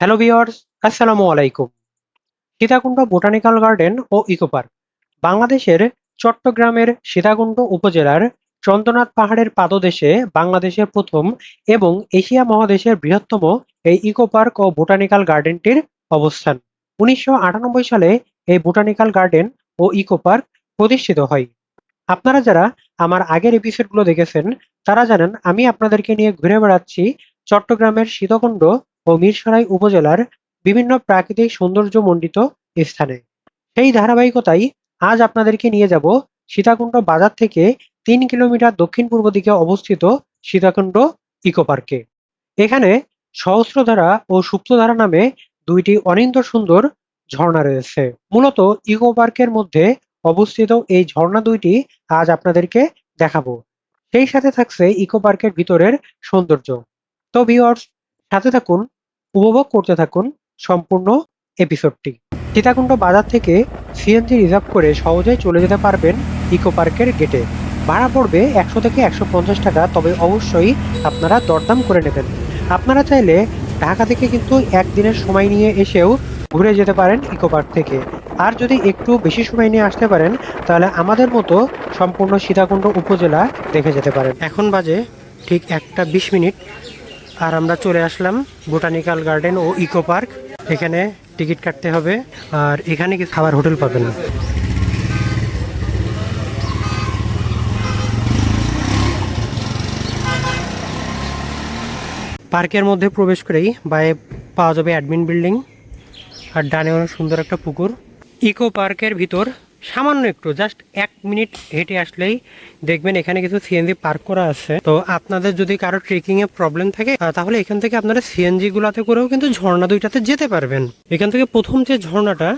Hello viewers আসসালামু আলাইকুম Sitakunda botanical garden ও ইকো পার্ক বাংলাদেশের চট্টগ্রামের সীতাকুণ্ড উপজেলার চন্দ্রনাথ পাহাড়ের পাদদেশে বাংলাদেশের প্রথম এবং এশিয়া মহাদেশের বৃহত্তম এই ইকো পার্ক ও বোটানিক্যাল গার্ডেনটির অবস্থান। উনিশশো আটানব্বই সালে এই বোটানিক্যাল গার্ডেন ও ইকো পার্ক প্রতিষ্ঠিত হয়। আপনারা যারা আমার আগের এপিসোডগুলো দেখেছেন, তারা জানেন আমি আপনাদেরকে নিয়ে ঘুরে বেড়াচ্ছি চট্টগ্রামের সীতাকুণ্ড ও মিরসরাই উপজেলার বিভিন্ন প্রাকৃতিক সৌন্দর্যমণ্ডিত স্থানে। সেই ধারাবাহিকতায় আজ আপনাদেরকে নিয়ে যাব সীতাকুণ্ড বাজার থেকে তিন কিলোমিটার দক্ষিণ পূর্ব দিকে অবস্থিত সীতাকুণ্ড ইকো পার্কে। এখানে সহস্রধারা ও সুপ্তধারা নামে দুইটি অনিন্দ সুন্দর ঝর্ণা রয়েছে। মূলত ইকো পার্কের মধ্যে অবস্থিত এই ঝর্ণা দুইটি আজ আপনাদেরকে দেখাবো। সেই সাথে থাকছে ইকো পার্কের ভিতরের সৌন্দর্য। তো ভিউয়ার্স, সাথে থাকুন উপভোগ করতে থাকুন সম্পূর্ণ এপিসোডটি সীতাকুণ্ড বাজার থেকে সিএনজি রিজার্ভ করে সহজেই চলে যেতে পারবেন ইকো পার্কের গেটে ভাড়া পড়বে একশো থেকে একশো পঞ্চাশ টাকা, তবে অবশ্যই আপনারা দরদাম করে নেবেন। আপনারা চাইলে ঢাকা থেকে কিন্তু একদিনের সময় নিয়ে এসেও ঘুরে যেতে পারেন ইকো পার্ক থেকে। আর যদি একটু বেশি সময় নিয়ে আসতে পারেন, তাহলে আমাদের মতো সম্পূর্ণ সীতাকুণ্ড উপজেলা দেখে যেতে পারেন। এখন বাজে ঠিক একটা বিশ মিনিট। আর আমরা চলে আসলাম বোটানিক্যাল গার্ডেন ও ইকো পার্ক। এখানে টিকিট কাটতে হবে আর এখানে কি খাবার হোটেল পাবেন। পার্কের মধ্যে প্রবেশ করেই বায়ে পাওয়া যাবে অ্যাডমিন বিল্ডিং। আর ডানে সুন্দর একটা পুকুর। ইকো পার্কের ভিতর সামান্য একটু জাস্ট এক মিনিট হেঁটে আসলেই দেখবেন এখানে কিছু সিএনজি পার্ক করা আছে। তো আপনাদের যদি কারও ট্রেকিং এ প্রবলেম থাকে তাহলে এখান থেকে আপনারা সিএনজি গুলাতে করেও কিন্তু ঝর্ণা দুইটাতে যেতে পারবেন। এখান থেকে প্রথম যে ঝর্ণাটা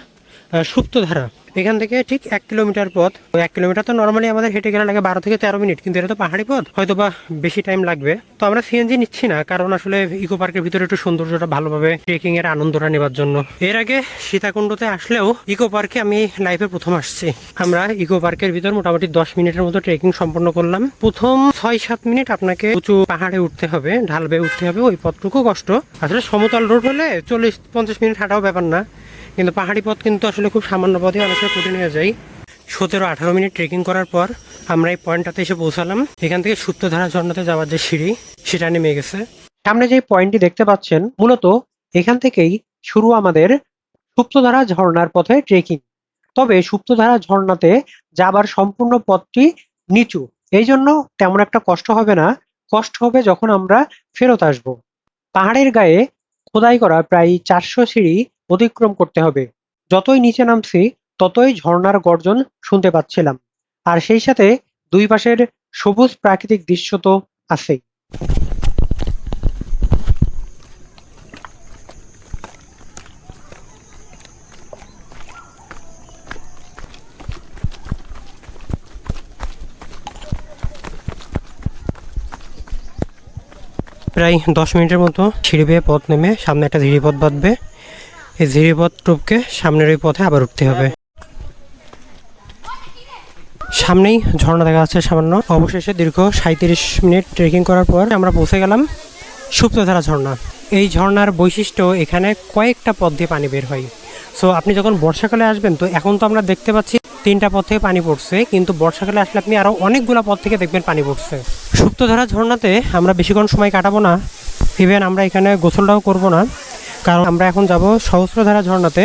সুপ্তধারা এখান থেকে ঠিক এক কিলোমিটার পথ। এক কিলোমিটার তো নর্মালি আমাদের হেঁটে গেলে লাগে বারো থেকে তেরো মিনিট, কিন্তু এটা তো পাহাড়ি পথ হয়তো বা বেশি টাইম লাগবে। তো আমরা সিএনজি নিচ্ছি না, কারণ আসলে ইকো পার্কের ভিতরে একটু সৌন্দর্যটা ভালোভাবে ট্রেকিং এর আনন্দটা নেবার জন্য। এর আগে সীতাকুণ্ডতে আসলেও ইকো পার্কে আমি লাইফে প্রথম আসছি। আমরা ইকো পার্কের ভিতর মোটামুটি দশ মিনিটের মতো ট্রেকিং সম্পন্ন করলাম। প্রথম ছয় সাত মিনিট আপনাকে উঁচু পাহাড়ে উঠতে হবে, ঢাল বেয়ে উঠতে হবে, ওই পথটুকু কষ্ট। আসলে সমতল রোড হলে চল্লিশ পঞ্চাশ মিনিট হাঁটাও ব্যাপার না। কিন্তু পাহাড়ি পথ কিন্তু আসলে খুব সামান্য পথে অনেকটা কঠিন হয়ে যায় সতেরো আঠারো মিনিট ট্রেকিং করার পর আমরা এই পয়েন্টটাতে এসে পৌঁছালাম। এখান থেকে সুপ্তধারা ঝর্ণাতে যাওয়ার যে সিঁড়ি, সেটা নেমে গেছে। সামনে যে পয়েন্টটি দেখতে পাচ্ছেন, মূলত এখান থেকেই শুরু আমাদের সুপ্তধারা ঝর্ণার পথে ট্রেকিং তবে সুপ্তধারা ঝর্ণাতে যাবার সম্পূর্ণ পথটি নিচু। এই জন্য তেমন একটা কষ্ট হবে না। কষ্ট হবে যখন আমরা ফেরত আসব। পাহাড়ের গায়ে খোদাই করা প্রায় চারশো সিঁড়ি অতিক্রম করতে হবে। যতই নিচে নামছি, ততই ঝর্ণার গর্জন শুনতে পাচ্ছিলাম। আর সেই সাথে দুই পাশের সবুজ প্রাকৃতিক দৃশ্য তো আছেই। প্রায় দশ মিনিটের মতো সিঁড়ি বেয়ে পথ নেমে সামনে একটা ঝিরিপথ বাঁধবে। এই ঝিরিপথ টুপকে সামনের ওই পথে আবার উঠতে হবে। সামনেই ঝর্ণা দেখা যাচ্ছে সামান্য। অবশেষে দীর্ঘ সাঁত্রিশ মিনিট ট্রেকিং করার পর আমরা পৌঁছে গেলাম সুপ্তধারা ঝর্ণা। এই ঝর্ণার বৈশিষ্ট্য এখানে কয়েকটা পথ দিয়ে পানি বের হয়। সো আপনি যখন বর্ষাকালে আসবেন, তো এখন তো আমরা দেখতে পাচ্ছি তিনটা পথ থেকে পানি পড়ছে, কিন্তু বর্ষাকালে আসলে আপনি আরও অনেকগুলো পথ থেকে দেখবেন পানি পড়ছে। সুপ্তধারা ঝর্ণাতে আমরা বেশিক্ষণ সময় কাটাবো না। ইভেন আমরা এখানে গোসলটাও করব না। কারণ আমরা এখন যাব সহস্রধারা ঝর্ণাতে,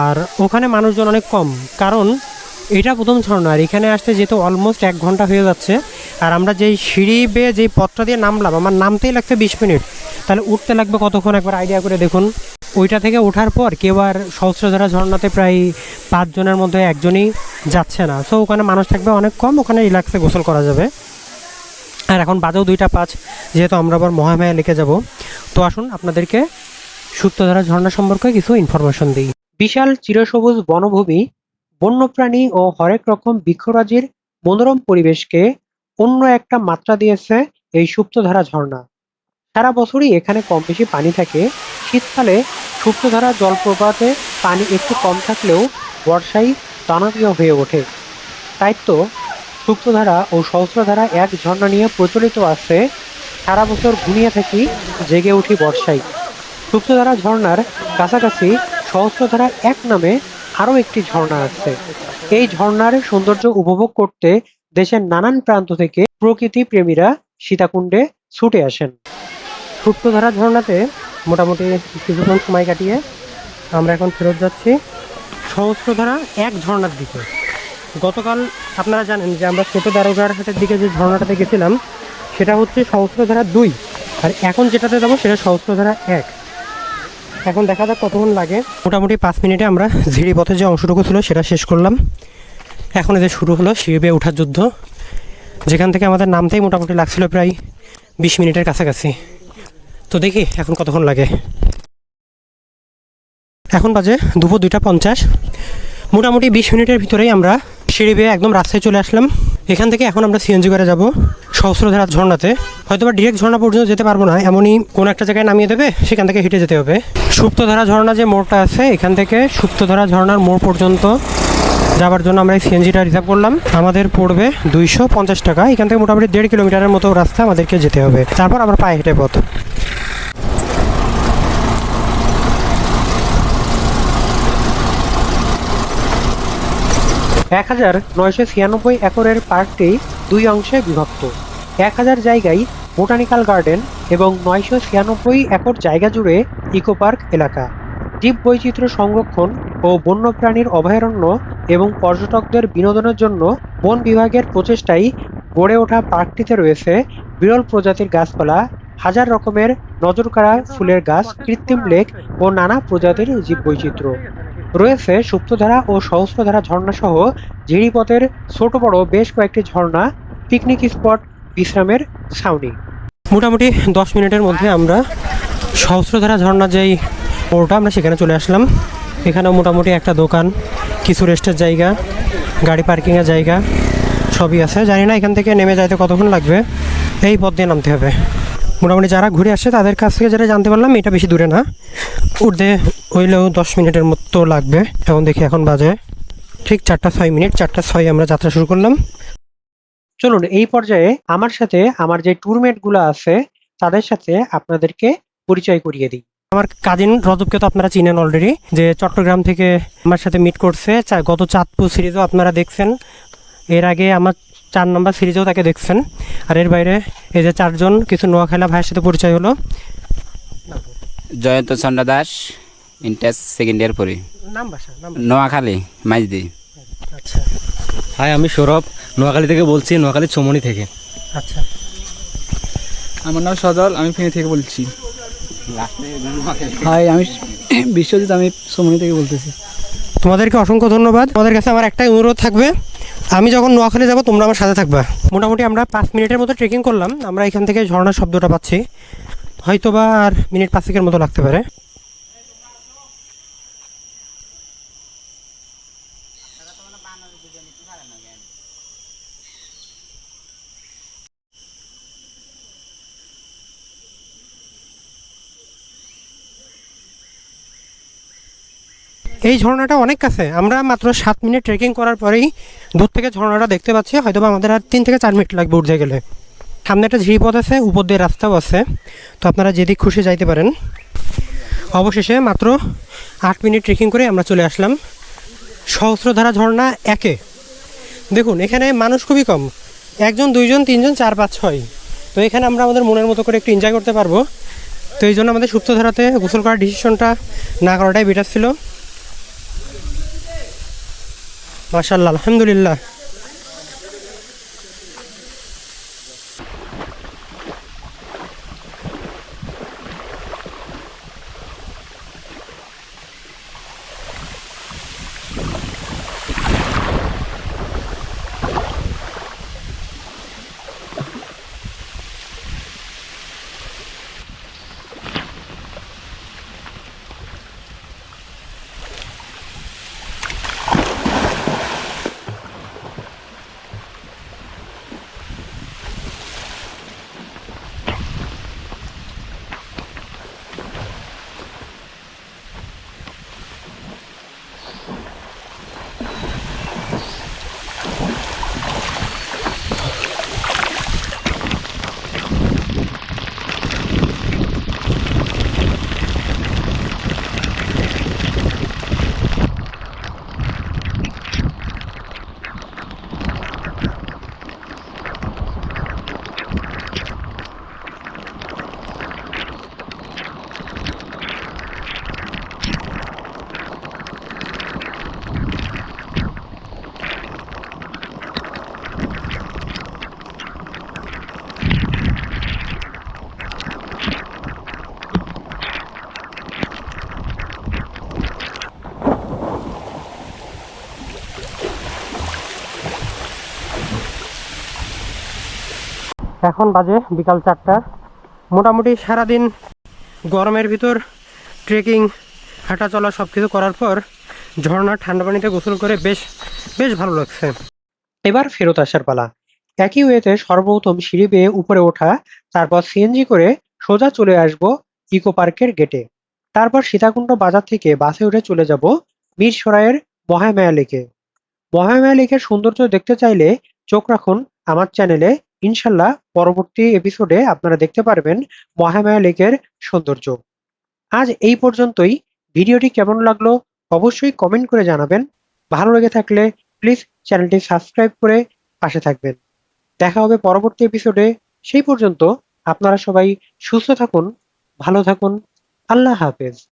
আর ওখানে মানুষজন অনেক কম। কারণ এটা প্রথম ঝর্ণা, আর এখানে আসতে যেহেতু অলমোস্ট এক ঘণ্টা হয়ে যাচ্ছে, আর আমরা যেই সিঁড়ি বেয়ে যেই পথটা দিয়ে নামলাম, আমার নামতেই লাগছে বিশ মিনিট। তাহলে উঠতে লাগবে কতক্ষণ একবার আইডিয়া করে দেখুন। ওইটা থেকে ওঠার পর কেউ আর সহস্রধারা ঝর্ণাতে প্রায় পাঁচজনের মধ্যে একজনই যাচ্ছে না। সো ওখানে মানুষ থাকবে অনেক কম, ওখানে রিল্যাক্সে গোসল করা যাবে। আর এখন বাজেও দুইটা পাঁচ, যেহেতু আমরা আবার মহামায়া লিখে যাব। তো আসুন আপনাদেরকে সুপ্তধারা ঝর্ণা সম্পর্কে কিছু ইনফরমেশন দিই। বিশাল চিরসবুজ বনভূমি, বন্যপ্রাণী ও হরেক রকম বৃক্ষরাজির মনোরম পরিবেশকে অন্য একটা মাত্রা দিয়েছে এই সুপ্তধারা ঝর্ণা। সারা বছরই এখানে কম বেশি পানি থাকে। শীতকালে সুপ্তধারা জলপ্রপাতে পানি একটু কম থাকলেও বর্ষায় জনপ্রিয় হয়ে ওঠে। তাই তো সুপ্তধারা ও সহস্রধারা এক ঝর্ণা নিয়ে প্রচলিত আছে। সারা বছর ঘুমিয়ে থাকি জেগে উঠি বর্ষায়। সুপ্তধারা ঝর্ণার কাছাকাছি সহস্রধারা এক নামে আরও একটি ঝর্ণা আছে। এই ঝর্ণার সৌন্দর্য উপভোগ করতে দেশের নানান প্রান্ত থেকে প্রকৃতি প্রেমীরা সীতাকুণ্ডে ছুটে আসেন। সুপ্তধারা ঝর্ণাতে মোটামুটি কিছুক্ষণ সময় কাটিয়ে আমরা এখন ফেরত যাচ্ছি সহস্রধারা এক ঝর্ণার দিকে। গতকাল আপনারা জানেন যে আমরা ছোট দারোগার হাটের দিকে যে ঝর্ণাটাতে গেছিলাম সেটা হচ্ছে সহস্রধারা দুই। আর এখন যেটাতে যাব সেটা সহস্রধারা এক। এখন দেখা যাক কতক্ষণ লাগে। মোটামুটি পাঁচ মিনিটে আমরা ঝিরি পথে যে অংশটুকু ছিল সেটা শেষ করলাম। এখন এদের শুরু হলো শিবে ওঠার যুদ্ধ। যেখান থেকে আমাদের নামতেই মোটামুটি লাগছিল প্রায় বিশ মিনিটের কাছাকাছি। তো দেখি এখন কতক্ষণ লাগে। এখন বাজে দুপুর দুইটা পঞ্চাশ। মোটামুটি বিশ মিনিটের ভিতরেই আমরা সিঁড়ি বেয়ে একদম রাস্তায় চলে আসলাম। এখান থেকে এখন আমরা সিএনজি করে যাব। সহস্রধারা ঝর্ণাতে। হয়তো বা ডিরেক্ট ঝর্ণা পর্যন্ত যেতে পারব না, এমনই কোনো একটা জায়গায় নামিয়ে দেবে, সেখান থেকে হেঁটে যেতে হবে। সুপ্তধারা ঝর্ণা যে মোড়টা আছে, এখান থেকে সুপ্তধারা ঝর্ণার মোড় পর্যন্ত যাওয়ার জন্য আমরা এই সিএনজিটা রিজার্ভ করলাম। আমাদের পড়বে দুইশো পঞ্চাশ টাকা। এখান থেকে মোটামুটি দেড় কিলোমিটারের মতো রাস্তা আমাদেরকে যেতে হবে। তারপর আমরা পায়ে হেঁটে পথ। এক হাজার নয়শো ছিয়ানব্বই একরের পার্কটি দুই অংশে বিভক্ত। এক হাজার জায়গায় বোটানিক্যাল গার্ডেন এবং নয়শো ছিয়ানব্বই একর জায়গা জুড়ে ইকো পার্ক এলাকা। জীব বৈচিত্র্য সংরক্ষণ ও বন্যপ্রাণীর অভয়ারণ্য এবং পর্যটকদের বিনোদনের জন্য বন বিভাগের প্রচেষ্টায় গড়ে ওঠা পার্কটিতে রয়েছে বিরল প্রজাতির গাছপালা, হাজার রকমের নজরকাড়া ফুলের গাছ, কৃত্রিম লেক ও নানা প্রজাতির জীববৈচিত্র্য রয়েছে সুপ্তধারা ও সহস্রধারা ঝর্ণা সহ ঝিরিপথের ছোট বড় বেশ কয়েকটি ঝর্ণা পিকনিক স্পট বিশ্রামের ছাউনি। মোটামুটি দশ মিনিটের মধ্যে আমরা সহস্রধারা ঝর্ণা যেই মোড়টা আমরা সেখানে চলে আসলাম। এখানে মোটামুটি একটা দোকান, কিছু রেস্টের জায়গা, গাড়ি পার্কিংয়ের জায়গা সবই আছে। জানি না এখান থেকে নেমে যাইতে কতক্ষণ লাগবে। এই পথ দিয়ে নামতে হবে। মোটামুটি যারা ঘুরে আসে তাদের কাছ থেকে যেটা জানতে পারলাম, এটা বেশি দূরে না। উঠতে হইলেও দশ মিনিটের মতো লাগবে। এখন দেখি, এখন বাজে ঠিক চারটা ছয় মিনিট, চারটা ছয় আমরা যাত্রা শুরু করলাম। চলুন, এই পর্যায়ে আমার সাথে আমার যে ট্যুরমেটগুলো আছে, তাদের সাথে আপনাদেরকে পরিচয় করিয়ে দিই। আমার কাজিন রজবকে তো আপনারা চিনেন অলরেডি যে চট্টগ্রাম থেকে আমার সাথে মিট করছে। গত চাঁদপুর সিরিজও আপনারা দেখছেন। এর আগে আমার চার নম্বর সিরিজেও তাকে দেখছেন। আর এর বাইরে এই যে চারজন কিছু নোয়াখালা ভাইয়ের সাথে পরিচয় হলো। Joyonto Chandra Das inter second year পড়ি। নাম বাসা নাম নোয়াখালী মাইজদি। আচ্ছা। হাই আমি সৌরভ নোয়াখালী থেকে বলছি নোয়াখালী চমনি থেকে। আচ্ছা। আমার নাম সজল আমি ফেনী থেকে বলছি। হাই আমি বিশ্বজিৎ আমি সোমনি থেকে বলতেছি। তোমাদেরকে অসংখ্য ধন্যবাদ। তোমাদের কাছে আমার একটাই অনুরোধ থাকবে আমি যখন নোয়াখালী যাব, তোমরা আমার সাথে থাকবা। মোটামুটি আমরা পাঁচ মিনিটের মতো ট্রেকিং করলাম। আমরা এখান থেকে ঝর্ণার শব্দটা পাচ্ছি। হয়তো বা আর মিনিট পাঁচেকের মতো লাগতে পারে। এই ঝর্ণাটা অনেক কাছে। আমরা মাত্র সাত মিনিট ট্রেকিং করার পরেই দূর থেকে ঝর্ণাটা দেখতে পাচ্ছি। হয়তো আমাদের আর তিন থেকে চার মিনিট লাগবে উঠতে গেলে। সামনে একটা ঝিরিপথ আছে, উপর দিয়ে রাস্তাও আছে। তো আপনারা যেদিক খুশি যাইতে পারেন। অবশেষে মাত্র আট মিনিট ট্রেকিং করে আমরা চলে আসলাম সহস্রধারা ঝর্ণা একে। দেখুন, এখানে মানুষ খুবই কম। একজন, দুইজন, তিনজন, চার, পাঁচ, ছয়। তো এখানে আমরা আমাদের মনের মতো করে একটু এনজয় করতে পারব। তো এই জন্য আমাদের সুপ্তধারাতে গোসল করার ডিসিশনটা না করাটাই বেটার ছিল। মাশাল্লাহ আলহামদুলিল্লাহ এখন বাজে বিকাল চারটা। মোটামুটি সারাদিন গরমের ভিতর ট্রেকিং হাঁটা চলা সব কিছু করার পর ঝর্ণার ঠান্ডা পানিতে গোসল করে বেশ বেশ ভালো লাগছে। এবার ফেরত আসার পালা। একই ওয়েতে সর্বপ্রথম সিঁড়ি বেয়ে উপরে ওঠা, তারপর সিএনজি করে সোজা চলে আসব ইকো পার্কের গেটে। তারপর সীতাকুণ্ড বাজার থেকে বাসে উঠে চলে যাব মিরসরাইয়ের মহামায়া লেকে। মহামায়া লেকের সৌন্দর্য দেখতে চাইলে চোখ রাখুন আমার চ্যানেলে ইনশাল্লাহ পরবর্তী এপিসোডে আপনারা দেখতে পারবেন মহামায়া লেকের সৌন্দর্য। আজ এই পর্যন্তই। ভিডিওটি কেমন লাগল অবশ্যই কমেন্ট করে জানাবেন। ভালো লেগে থাকলে প্লিজ চ্যানেলটি সাবস্ক্রাইব করে পাশে থাকবেন। দেখা হবে পরবর্তী এপিসোডে সেই পর্যন্ত আপনারা সবাই সুস্থ থাকুন, ভালো থাকুন। আল্লাহ হাফেজ।